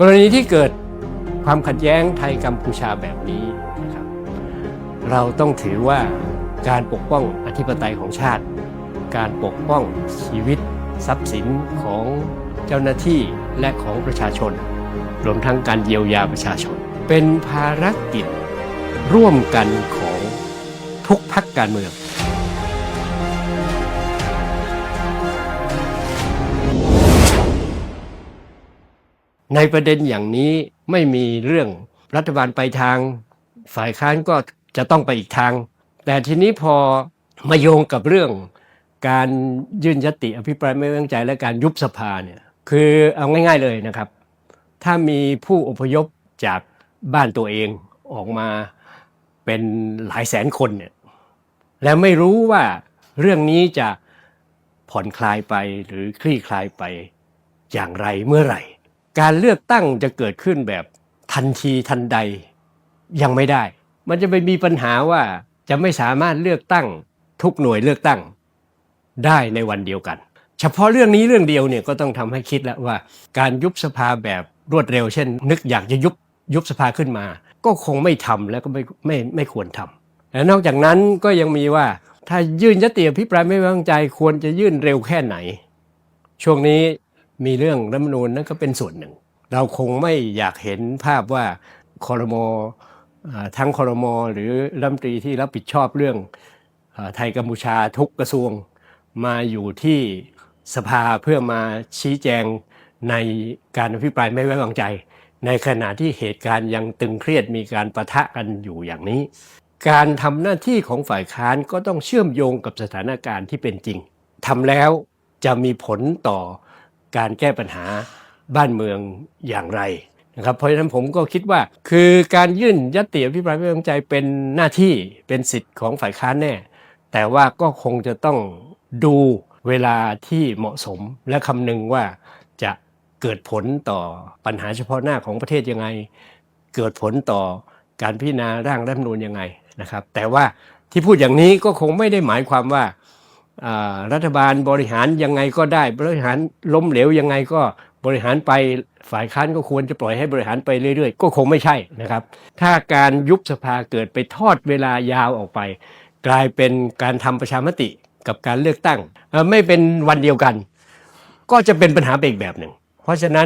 กรณีที่เกิดความขัดแย้งไทยกัมพูชาแบบนี้นะครับเราต้องถือว่าการปกป้องอธิปไตยของชาติ การปกป้องชีวิต ทรัพย์สินของเจ้าหน้าที่และของประชาชน รวมทั้งการเยียวยาประชาชน เป็นภารกิจร่วมกันของทุกพักการเมือง ในประเด็นอย่างนี้ไม่มีเรื่องรัฐบาลไปทาง ฝ่ายค้านก็จะต้องไปอีกทาง แต่ทีนี้พอมาโยงกับเรื่อง การยื่นยติอภิปรายไม่ไว้วางใจและการยุบสภาเนี่ยคือเอาง่าย ๆเลยนะครับ ถ้ามีผู้อพยพจากบ้านตัวเองออกมาเป็นหลายแสนคนเนี่ยแล้วไม่รู้ว่าเรื่องนี้จะผ่อนคลายไปหรือคลี่คลายไปอย่างไรเมื่อไหร่ การเลือกตั้งจะเกิดขึ้นแบบทันทีทันใดยังไม่ได้ มันจะไปมีปัญหาว่าจะไม่สามารถเลือกตั้งทุกหน่วยเลือกตั้งได้ในวันเดียวกัน เฉพาะเรื่องนี้เรื่องเดียวเนี่ยก็ต้องทำให้คิดแล้วว่า การยุบสภาแบบรวดเร็ว เช่น นึกอยากจะยุบยุบสภาขึ้นมา ก็คงไม่ทำแล้วก็ไม่ไม่ไม่ควรทำและนอกจากนั้นก็ยังมีว่าถ้ายื่นยติอภิปรายไม่ไว้วางใจควรจะยื่นเร็วแค่ไหน ช่วงนี้ มีเรื่องรัฐมนูญนั่นก็เป็นส่วนหนึ่ง เราคงไม่อยากเห็นภาพว่าคอรมอทั้งคอรมอหรือรัฐมนตรีที่รับผิดชอบเรื่องไทยกัมพูชาทุกกระทรวงมาอยู่ที่สภาเพื่อมาชี้แจงในการอภิปรายไม่ไว้วางใจ ในขณะที่เหตุการณ์ยังตึงเครียดมีการประทะกันอยู่อย่างนี้ การทำหน้าที่ของฝ่ายค้านก็ต้องเชื่อมโยงกับสถานการณ์ที่เป็นจริงทำแล้วจะมีผลต่อ การแก้ปัญหาบ้านเมืองอย่างไรนะครับเพราะฉะนั้นผมก็คิดว่า คือการยื่นยติอภิปรายไม่ไว้วางใจเป็นหน้าที่เป็นสิทธิ์ของฝ่ายค้านแน่ แต่ว่าก็คงจะต้องดูเวลาที่เหมาะสมและคำนึงว่าจะเกิดผลต่อปัญหาเฉพาะหน้าของประเทศยังไง เกิดผลต่อการพิจารณาร่างรัฐธรรมนูญยังไงนะครับ แต่ว่าที่พูดอย่างนี้ก็คงไม่ได้หมายความว่าอ่า รัฐบาลบริหารยังไงก็ได้ บริหารล้มเหลวยังไงก็บริหารไปฝ่ายค้านก็ควรจะปล่อยให้บริหารไปเรื่อยๆ ก็คงไม่ใช่นะครับ ถ้าการยุบสภาเกิดไปทอดเวลายาวออกไป กลายเป็นการทำประชามติกับการเลือกตั้ง ไม่เป็นวันเดียวกัน ก็จะเป็นปัญหาไปอีกแบบหนึ่ง เพราะฉะนั้น